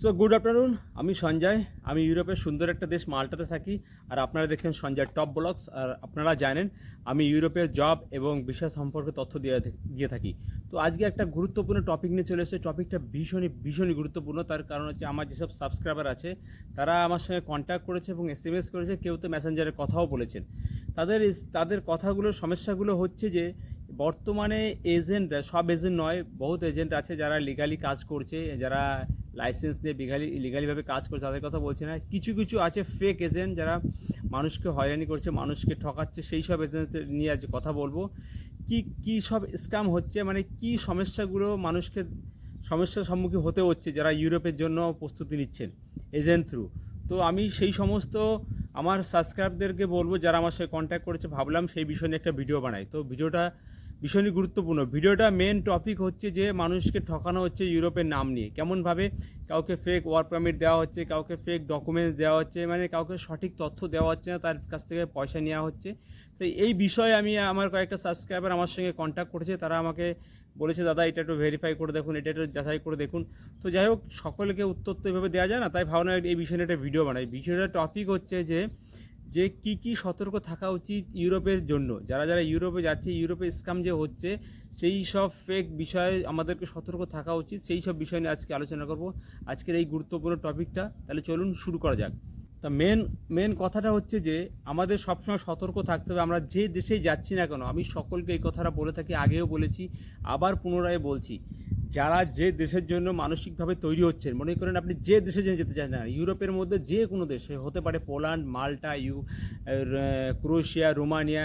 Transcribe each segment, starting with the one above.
So good afternoon আমি সঞ্জয়। আমি ইউরোপের সুন্দর একটা দেশ মাল্টাতে থাকি। আর আপনারা দেখেন সঞ্জয় টপ ব্লগস। আর আপনারা জানেন, আমি ইউরোপের জব এবং বিষয় সম্পর্কে তথ্য দিয়ে দিয়ে থাকি। তো আজকে একটা গুরুত্বপূর্ণ টপিক নিয়ে চলে এসেছে। টপিকটা ভীষণই ভীষণই গুরুত্বপূর্ণ। তার কারণ হচ্ছে, আমার যেসব সাবস্ক্রাইবার আছে, তারা আমার সঙ্গে কন্ট্যাক্ট করেছে এবং এস এম এস করেছে, কেউ তো মেসেঞ্জারে কথাও বলেছেন। তাদের তাদের কথাগুলো, সমস্যাগুলো হচ্ছে যে, বর্তমানে এজেন্টরা সব এজেন্ট নয়, বহুত এজেন্ট আছে যারা লিগালি কাজ করছে, যারা লাইসেন্স দিয়ে লিগালি লিগালিভাবে কাজ করছে তাদের কথা বলছে না। কিছু কিছু আছে ফেক এজেন্ট যারা মানুষকে হয়রানি করছে, মানুষকে ঠকাচ্ছে, সেই সব এজেন্ট নিয়ে আজ কথা বলব। কি কি সব স্ক্যাম হচ্ছে মানে কি সমস্যাগুলো মানুষকে, সমস্যার সম্মুখীন হতে হচ্ছে যারা ইউরোপের জন্য প্রস্তুতি নিচ্ছেন এজেন্ট থ্রু তো আমি সেই সমস্ত আমার সাবস্ক্রাইবদেরকে বলব, যারা আমার সাথে কন্ট্যাক্ট করেছে, ভাবলাম সেই বিষয় নিয়ে একটা ভিডিও বানাই। তো ভিডিওটা ভীষণই গুরুত্বপূর্ণ। ভিডিওটা মেন টপিক হচ্ছে যে মানুষকে ঠকানো হচ্ছে ইউরোপের নাম নিয়ে। কেমনভাবে কাউকে ফেক ওয়ার্ক পারমিট দেওয়া হচ্ছে, কাউকে ফেক ডকুমেন্টস দেওয়া হচ্ছে মানে কাউকে সঠিক তথ্য দেওয়া হচ্ছে না, তার কাছ থেকে পয়সা নেওয়া হচ্ছে। তো এই বিষয়ে আমি, আমার কয়েকটা সাবস্ক্রাইবার আমার সঙ্গে কন্ট্যাক্ট করেছে, তারা আমাকে বলেছে, দাদা, এটা একটু ভেরিফাই করে দেখুন, এটা একটু যাচাই করে দেখুন। তো যাই হোক, সকলকে উত্তর তো এভাবে দেওয়া যায় না, তাই ভাবনা এই বিষয়ে একটা ভিডিও বানাই। ভিডিওটার টপিক হচ্ছে যে যে কি কি সতর্ক থাকা উচিত ইউরোপের জন্য। যারা যারা ইউরোপে যাচ্ছে, ইউরোপে স্কাম যে হচ্ছে, সেই সব ফেক বিষয়ে আমাদেরকে সতর্ক থাকা উচিত। সেই সব বিষয় নিয়ে আজকে আলোচনা করব। আজকের এই গুরুত্বপূর্ণ টপিকটা। তাহলে চলুন শুরু করা যাক। তা মেন মেন কথাটা হচ্ছে যে, আমাদের সবসময় সতর্ক থাকতে হবে। আমরা যে দেশেই যাচ্ছি না কেন, আমি সকলকে এই কথাটা বলে থাকি, আগেও বলেছি, আবার পুনরায় বলছি। যারা যে দেশের জন্য মানসিকভাবে তৈরি হচ্ছেন, মনে করেন আপনি যে দেশে যেতে যেতে চান না, ইউরোপের মধ্যে যে কোনো দেশে, হতে পারে পোল্যান্ড, মাল্টা, ইউ ক্রোয়েশিয়া, রোমানিয়া,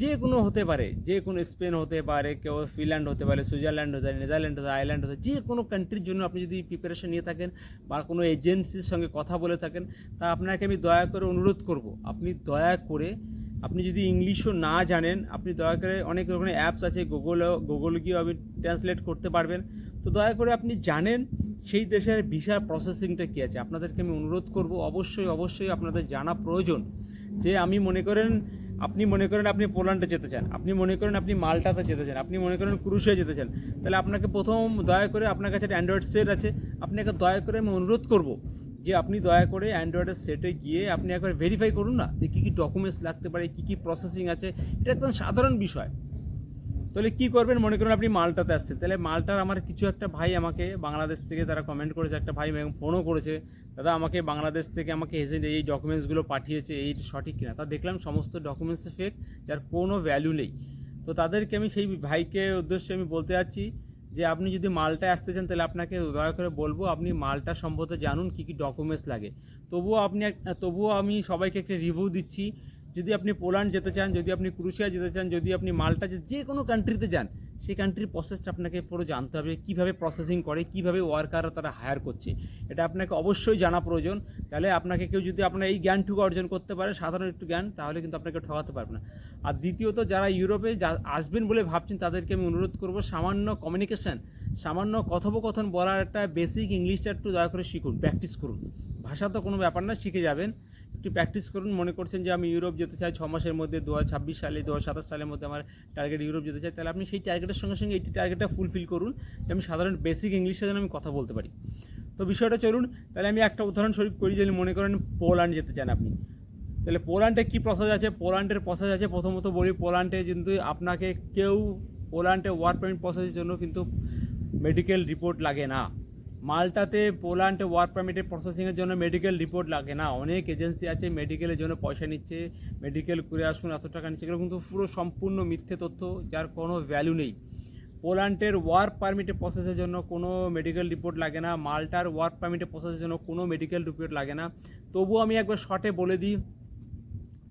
যে কোনো হতে পারে, যে কোনো স্পেন হতে পারে, কেউ ফিনল্যান্ড হতে পারে, সুইজারল্যান্ড হতে পারে, নেদারল্যান্ড হতে আয়ারল্যান্ড হতে যে কোনো কান্ট্রির জন্য আপনি যদি প্রিপারেশন নিয়ে থাকেন বা কোনো এজেন্সির সঙ্গে কথা বলে থাকেন, তা আপনাকে আমি দয়া করে অনুরোধ করব, আপনি দয়া করে আপনি যদি ইংলিশও না জানেন, আপনি দয়া করে অনেক রকমের অ্যাপস আছে গুগল গুগল গিয়েও আপনি ট্রান্সলেট করতে পারবেন। তো দয়া করে আপনি জানেন সেই দেশের ভিসা প্রসেসিংটা কী আছে। আপনাদেরকে আমি অনুরোধ করব, অবশ্যই অবশ্যই আপনাদের জানা প্রয়োজন যে আমি মনে করেন, আপনি মনে করেন আপনি পোল্যান্ডে যেতে চান, আপনি মনে করেন আপনি মাল্টাতে যেতে চান, আপনি মনে করেন ক্রুশে যেতে চান, তাহলে আপনাকে প্রথম দয়া করে আপনার কাছে অ্যান্ড্রয়েড সেট আছে। আপনাকে দয়া করে আমি অনুরোধ করব যে আপনি দয়া করে অ্যান্ড্রয়েডের সেটে গিয়ে আপনি একবার ভেরিফাই করুন না যে কী কী ডকুমেন্টস লাগতে পারে, কী কী প্রসেসিং আছে। এটা একদম সাধারণ বিষয়। তাহলে কী করবেন? মনে করুন আপনি মালটাতে আসছেন। তাহলে মালটার আমার কিছু একটা ভাই আমাকে বাংলাদেশ থেকে তারা কমেন্ট করেছে, একটা ভাই ফোনও করেছে। দাদা, আমাকে বাংলাদেশ থেকে আমাকে এজেন্ট এই ডকুমেন্টসগুলো পাঠিয়েছে, এই সঠিক কিনা। তা দেখলাম সমস্ত ডকুমেন্টস ফেক যার কোনো ভ্যালু নেই। তো তাদেরকে আমি সেই ভাইকে উদ্দেশ্যে আমি বলতে যাচ্ছি যে আপনি যদি মালটা আসতে চান, তাহলে আপনাকে দয়া করে বলব, আপনি মালটা সম্ভবত জানুন কী কী ডকুমেন্টস লাগে। তবুও আপনি তবুও আমি সবাইকে একটা রিভিউ দিচ্ছি, যদি আপনি পোল্যান্ড যেতে চান, যদি আপনি ক্রুশিয়া যেতে চান, যদি আপনি মাল্টা যে কোনো কান্ট্রিতে যান সেই কান্ট্রির প্রসেসটা আপনাকে পুরো জানতে হবে কীভাবে প্রসেসিং করে, কীভাবে ওয়ার্কাররা তারা হায়ার করছে। এটা আপনাকে অবশ্যই জানা প্রয়োজন। তাহলে আপনাকে কেউ যদি আপনার এই জ্ঞানটুকু অর্জন করতে পারে, সাধারণ একটু জ্ঞান, তাহলে কিন্তু আপনাকে ঠকাতে পারবে না। আর দ্বিতীয়ত, যারা ইউরোপে আসবেন বলে ভাবছেন, তাদেরকে আমি অনুরোধ করব, সামান্য কমিউনিকেশন সামান্য কথোপকথন বলার একটা বেসিক ইংলিশটা একটু দয়া করে শিখুন প্র্যাকটিস করুন। ভাষা তো কোনো ব্যাপার না, শিখে যাবেন। একটু প্র্যাকটিস করুন। মনে করছেন যে আমি ইউরোপ যেতে চাই ছ মাসের মধ্যে দু ছাব্বিশ সালে, দু সাতাশ সালের মধ্যে আমার টার্গেট ইউরোপ যেতে চাই, তাহলে আপনি সেই টার্গেটের সঙ্গে সঙ্গে এই টার্গেটটা ফুলফিল করুন। যে আমি সাধারণ বেসিক ইংলিশে যেন আমি কথা বলতে পারি। তো বিষয়টা চলুন, তাহলে আমি একটা উদাহরণস্বরূপ করি, যদি মনে করেন পোল্যান্ড যেতে চান আপনি। তাহলে পোল্যান্ডে কী প্রসেস আছে? পোল্যান্ডের প্রসেস আছে, প্রথমত বলি পোল্যান্ডে কিন্তু আপনাকে কেউ পোল্যান্ডে ওয়ার্ক পারমিট প্রসেসের জন্য কিন্তু মেডিকেল রিপোর্ট লাগে না। মালটাতে পোল্যান্ডে ওয়ার্ক পারমিটের প্রসেসিংয়ের জন্য মেডিকেল রিপোর্ট লাগে না। অনেক এজেন্সি আছে মেডিকেলের জন্য পয়সা নিচ্ছে মেডিকেল করে আসুন, এত টাকা নিচ্ছে। এগুলো কিন্তু পুরো সম্পূর্ণ মিথ্যে তথ্য, যার কোনো ভ্যালু নেই। পোল্যান্ডের ওয়ার্ক পারমিটের প্রসেসের জন্য কোনো মেডিকেল রিপোর্ট লাগে না। মালটার ওয়ার্ক পারমিটের প্রসেসের জন্য কোনো মেডিকেল রিপোর্ট লাগে না। তবুও আমি একবার শর্টে বলে দিই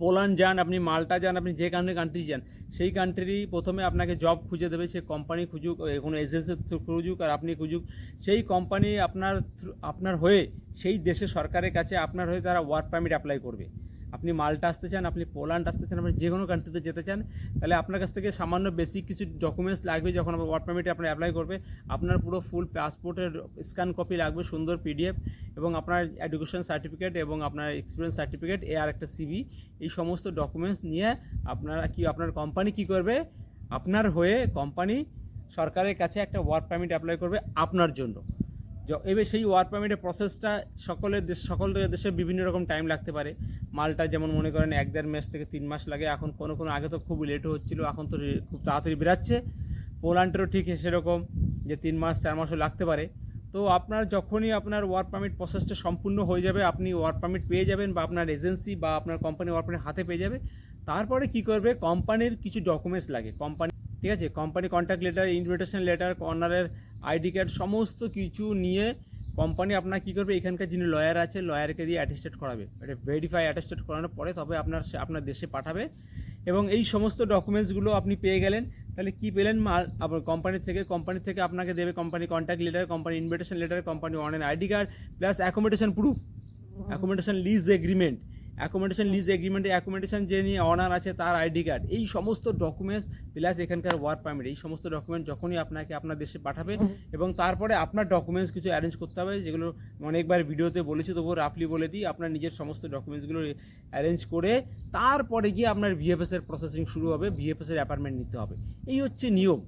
পোল্যান্ড যান, আপনি মাল্টা যান, আপনি যে কান্ট্রি কান্ট্রি যান, সেই কান্ট্রি প্রথমে আপনাকে জব খুঁজে দেবে, সে কোম্পানি খুঁজুক কোনো এজেন্সি খুঁজুক আর আপনি খুঁজুক। সেই কোম্পানি আপনার আপনার হয়ে, সেই দেশে সরকারের কাছে আপনার হয়ে তারা ওয়ার্ক পারমিট অ্যাপ্লাই করবে। আপনি মাল্টা আসতে চান, আপনি পোল্যান্ড আসতে চান, আপনি যে কোনো কান্ট্রিতে যেতে চান, তাহলে আপনার কাছ থেকে সামান্য বেসিক কিছু ডকুমেন্টস লাগবে যখন আপনার ওয়ার্ক পারমিটে আপনি অ্যাপ্লাই করবে। আপনার পুরো ফুল পাসপোর্টের স্ক্যান কপি লাগবে, সুন্দর পিডিএফ এবং আপনার এডুকেশন সার্টিফিকেট এবং আপনার এক্সপিরিয়েন্স সার্টিফিকেট এ আর একটা সিভি এই সমস্ত ডকুমেন্টস নিয়ে আপনারা কি, আপনার কোম্পানি কি করবে? আপনার হয়ে কোম্পানি সরকারের কাছে একটা ওয়ার্ক পারমিট অ্যাপ্লাই করবে আপনার জন্য। এবার সেই ওয়ার্ক পারমিটের প্রসেসটা সকলের দেশ, সকল দেশে বিভিন্ন রকম টাইম লাগতে পারে। মালটা যেমন মনে করেন এক দেড় মাস থেকে তিন মাস লাগে, এখন কোনো কোনো আগে তো খুব লেট হচ্ছিল, এখন তো খুব তাড়াতাড়ি বেরাচ্ছে। পোল্যান্ডেরও ঠিক সেরকম যে তিন মাস, চার মাসও লাগতে পারে। তো আপনার যখনই আপনার ওয়ার্ক পারমিট প্রসেসটা সম্পূর্ণ হয়ে যাবে, আপনি ওয়ার্ক পারমিট পেয়ে যাবেন বা আপনার এজেন্সি বা আপনার কোম্পানি ওয়ার্ক পারমিট হাতে পেয়ে যাবে। তারপরে কি করবে? কোম্পানির কিছু ডকুমেন্টস লাগে। কোম্পানি ঠিক আছে? Company contact letter invitation letter কর্নারের আইডি কার্ড সমস্ত কিছু নিয়ে কোম্পানি আপনার কী করবে? এখানকার যিনি লয়ার আছে লয়ারকে দিয়ে অ্যাটেস্টেড করাবে। এটা ভেরিফাই অ্যাটেস্টেড করানোর পরে তবে আপনার আপনার দেশে পাঠাবে। এবং এই সমস্ত ডকুমেন্টসগুলো আপনি পেয়ে গেলেন। তাহলে কি পেলেন? মাল আপনার কোম্পানি থেকে কোম্পানি থেকে আপনাকে দেবে company contact letter company invitation letter company online ID card plus accommodation proof accommodation lease agreement accommodation lease এগ্রিমেন্টে accommodation যে নিয়ে অনার আছে তার আইডি কার্ড এই সমস্ত ডকুমেন্টস প্লাস এখানকার ওয়ার্ক পারমিট এই সমস্ত ডকুমেন্ট যখনই আপনাকে আপনার দেশে পাঠাবে এবং তারপরে আপনার ডকুমেন্টস কিছু অ্যারেঞ্জ করতে হবে যেগুলো অনেকবার ভিডিওতে বলেছি তবুও রাফলি বলে দিই আপনার নিজের সমস্ত ডকুমেন্টসগুলো অ্যারেঞ্জ করে তারপরে গিয়ে আপনার ভিএফএস এর প্রসেসিং শুরু হবে ভিএফএস এর অ্যাপার্টমেন্ট নিতে হবে। এই হচ্ছে নিয়ম।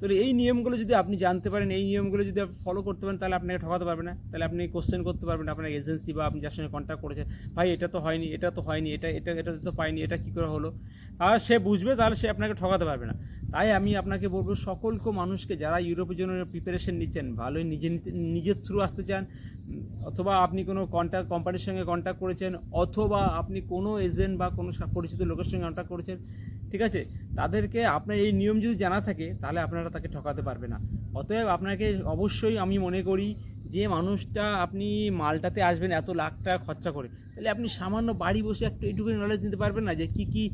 তো এই নিয়মগুলো যদি আপনি জানতে পারেন, এই নিয়মগুলো যদি ফলো করতে পারেন, তাহলে আপনাকে ঠকাতে পারবে না। তাহলে আপনি কোশ্চেন করতে পারবেন না, আপনার এজেন্সি বা আপনি যার সঙ্গে কন্ট্যাক্ট করেছেন ভাই, এটা তো হয়নি, এটা তো হয়নি, এটা এটা এটা তো পাইনি, এটা কী করে হলো? আর সে বুঝবে, তাহলে সে আপনাকে ঠকাতে পারবে না। তাই আমি আপনাকে বলব, সকলকে, মানুষকে যারা ইউরোপের জন্য প্রিপারেশন নিচ্ছেন, ভালোই নিজে নিজের থ্রু আসতে চান, অথবা আপনি কোনো কন্ট্যাক্ট কোম্পানির সঙ্গে কন্ট্যাক্ট করেছেন, অথবা আপনি কোনো এজেন্ট বা কোনো পরিচিত লোকের সঙ্গে কন্ট্যাক্ট করেছেন ঠিক আছে? তাদেরকে আপনার এই নিয়ম যদি জানা থাকে, তাহলে আপনারা তাকে ঠকাতে পারবে না। অতএব আপনাকে অবশ্যই আমি মনে করি যে মানুষটা আপনি মালটাতে আসবেন এত লাখ টাকা খরচা করে, তাহলে আপনি সামান্য বাড়ি বসে একটু এইটুকুনি নলেজ নিতে পারবেন না যে কী কী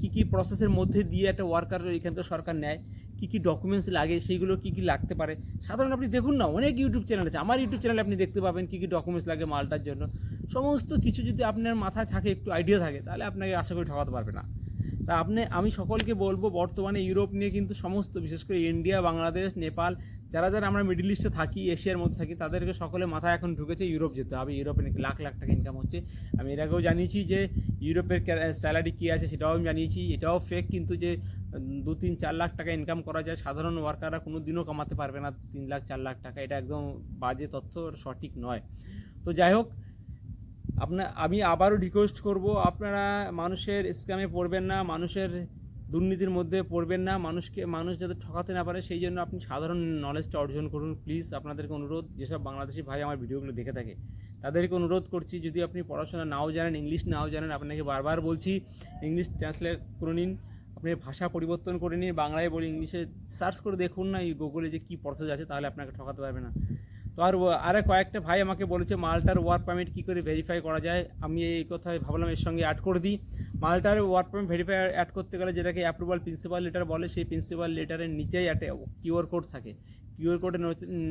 কী কী প্রসেসের মধ্যে দিয়ে একটা ওয়ার্কার এখানকার সরকার নেয়, কী কী ডকুমেন্টস লাগে, সেইগুলো কী কী লাগতে পারে। সাধারণ আপনি দেখুন না, অনেক ইউটিউব চ্যানেল আছে। আমার ইউটিউব চ্যানেলে আপনি দেখতে পাবেন কী কী ডকুমেন্টস লাগে মালটার জন্য। সমস্ত কিছু যদি আপনার মাথায় থাকে, একটু আইডিয়া থাকে, তাহলে আপনাকে আশা করি ঠকাতে পারবে না। তা আপনি, আমি সকলকে বলব, বর্তমানে ইউরোপ নিয়ে কিন্তু সমস্ত, বিশেষ করে ইন্ডিয়া, বাংলাদেশ, নেপাল, যারা যারা আমরা মিডিল ইস্টে থাকি, এশিয়ার মধ্যে থাকি, তাদেরকে সকলে মাথায় এখন ঢুকেছে ইউরোপ যেতে হবে। ইউরোপে নাকি লাখ লাখ টাকা ইনকাম হচ্ছে। আমি এর আগেও জানিয়েছি যে, ইউরোপের স্যালারি কী আছে সেটাও আমি জানিয়েছি। এটাও ফেক কিন্তু যে, দু, তিন, চার লাখ টাকা ইনকাম করা যায়, সাধারণ ওয়ার্কাররা কোনো দিনও কামাতে পারবে না। তিন লাখ, চার লাখ টাকা, এটা একদম বাজে তথ্য, সঠিক নয়। তো যাই হোক আপনার আমি আবারও রিকোয়েস্ট করব, আপনারা মানুষের স্ক্যামে পড়বেন না, মানুষের দুর্নীতির মধ্যে পড়বেন না, মানুষকে, মানুষ যাতে ঠকাতে না পারে, সেই জন্য আপনি সাধারণ নলেজটা অর্জন করুন। প্লিজ আপনাদেরকে অনুরোধ, যেসব বাংলাদেশি ভাই আমার ভিডিওগুলো দেখে থাকে, তাদেরকে অনুরোধ করছি, যদি আপনি পড়াশোনা নাও জানেন ইংলিশ নাও জানেন, আপনাকে বারবার বলছি ইংলিশ ট্রান্সলেট করে নিন, আপনি ভাষা পরিবর্তন করে নিন, বাংলায় বলি ইংলিশে সার্চ করে দেখুন না, এই গুগলে যে কী প্রসেস আছে, তাহলে আপনাকে ঠকাতে পারবে না। তো আর আরে কয়েকটা ভাই আমাকে বলেছে, মালটার ওয়ার্ক পারমিট কী করে ভেরিফাই করা যায়? আমি এই কথায় ভাবলাম, এর সঙ্গে অ্যাড করে দিই। মালটার ওয়ার্ক পারমিট ভেরিফাই অ্যাড করতে গেলে যেটাকে অ্যাপ্রুভাল প্রিন্সিপাল লেটার বলে, সেই প্রিন্সিপাল লেটারের নিচেই একটা কিউআর কোড থাকে। কিউআর কোডের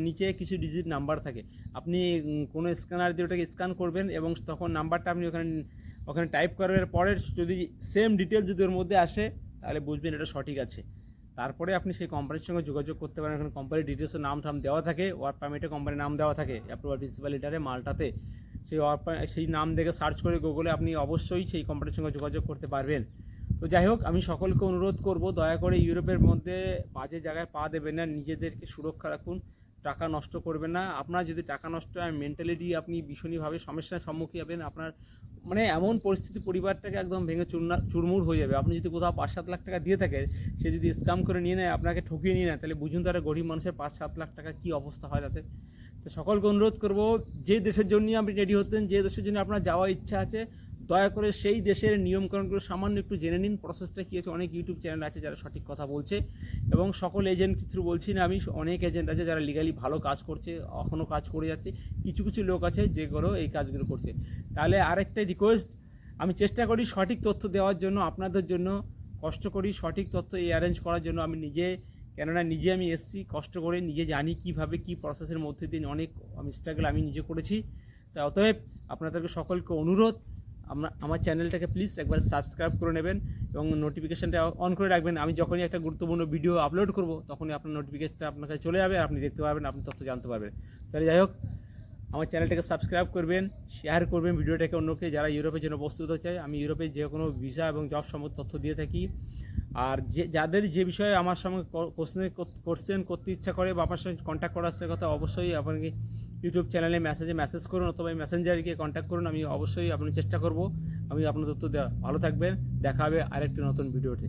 নিচে কিছু ডিজিট নাম্বার থাকে। আপনি কোনো স্ক্যানার দিয়ে ওটাকে স্ক্যান করবেন এবং তখন নাম্বারটা আপনি ওখানে ওখানে টাইপ করার পরে যদি সেম ডিটেলস যদি ওর মধ্যে আসে, তাহলে বুঝবেন এটা সঠিক আছে। তারপরে আপনি সেই কোম্পানির সঙ্গে যোগাযোগ করতে পারেন। এখানে কোম্পানির ডিটেলসের নাম ঠাম দেওয়া থাকে ওয়ার্ক পারমিটে কোম্পানির নাম দেওয়া থাকে অ্যাপ্রুভাল প্রিন্সিপাল লিটারে মালটাতে। সেই ওয়ার্ক সেই নাম দেখে সার্চ করে গুগলে আপনি অবশ্যই সেই কোম্পানির সঙ্গে যোগাযোগ করতে পারবেন। তো যাই হোক, আমি সকলকে অনুরোধ করব, দয়া করে ইউরোপের মধ্যে বাজে জায়গায় পা দেবেন না, নিজেদেরকে সুরক্ষা রাখুন। টাকা নষ্ট করবেন না। আপনার যদি টাকা নষ্ট হয় মেন্টালিটি আপনি ভীষণইভাবে সমস্যার সম্মুখীন হবেন। আপনার মানে এমন পরিস্থিতি পরিবারটাকে একদম ভেঙে চূর্ণা চুরমুর হয়ে যাবে। আপনি যদি কোথাও পাঁচ সাত লাখ টাকা দিয়ে থাকে সে যদি স্ক্যাম করে নিয়ে নেয়, আপনাকে ঠকিয়ে নিয়ে নেয়, তাহলে বুঝুন তারা গরিব মানুষের পাঁচ সাত লাখ টাকা কী অবস্থা হয় তাদের তো সকলকে অনুরোধ করব, যে দেশের জন্য আপনি রেডি হতেন, যে দেশের জন্য আপনার যাওয়ার ইচ্ছা আছে দয়া করে সেই দেশের নিয়মকানুনগুলো সামান্য একটু জেনে নিন। প্রসেসটা কী আছে? অনেক ইউটিউব চ্যানেল আছে যারা সঠিক কথা বলছে এবং সকল এজেন্ট কিছু বলছি না, আমি অনেক এজেন্ট আছে যারা লিগালি ভালো কাজ করছে এখনও কাজ করে যাচ্ছে। কিছু কিছু লোক আছে যেগুলো এই কাজগুলো করছে। তাহলে আরেকটা রিকোয়েস্ট আমি চেষ্টা করি সঠিক তথ্য দেওয়ার জন্য, আপনাদের জন্য কষ্ট করি, সঠিক তথ্য এই অ্যারেঞ্জ করার জন্য। আমি নিজে, কেননা নিজে আমি এসছি, কষ্ট করে নিজে জানি কীভাবে কি প্রসেসের মধ্যে দিয়ে অনেক আমি স্ট্রাগল আমি নিজে করেছি। তা অতএব আপনাদেরকে সকলকে অনুরোধ আমরা, আমার চ্যানেলটাকে প্লিজ একবার সাবস্ক্রাইব করে নেবেন এবং নোটিফিকেশানটা অন করে রাখবেন। আমি যখনই একটা গুরুত্বপূর্ণ ভিডিও আপলোড করব, তখনই আপনার নোটিফিকেশনটা আপনার কাছে চলে যাবে আর আপনি দেখতে পারবেন, আপনি তথ্য জানতে পারবেন। তাহলে যাই হোক, আমার চ্যানেলটাকে সাবস্ক্রাইব করবেন শেয়ার করবেন, ভিডিওটাকে অন্যকে যারা ইউরোপের জন্য প্রস্তুত হতে চায়, আমি ইউরোপে যে কোনো ভিসা এবং জব সম্বন্ধে তথ্য দিয়ে থাকি। আর যে, যাদের যে বিষয়ে আমার সঙ্গে কোশ্চেন কোশ্চেন করতে ইচ্ছা করে বা আমার সঙ্গে কন্ট্যাক্ট করার কথা, অবশ্যই আপনাকে ইউটিউব চ্যানেলে মেসেজে মেসেজ করুন অথবা মেসেঞ্জারে কন্ট্যাক্ট করুন, আমি অবশ্যই আপনার চেষ্টা করব। আমি আপনার তথ্য দেওয়া ভালো থাকবেন। দেখা হবে আরেকটি নতুন ভিডিওতে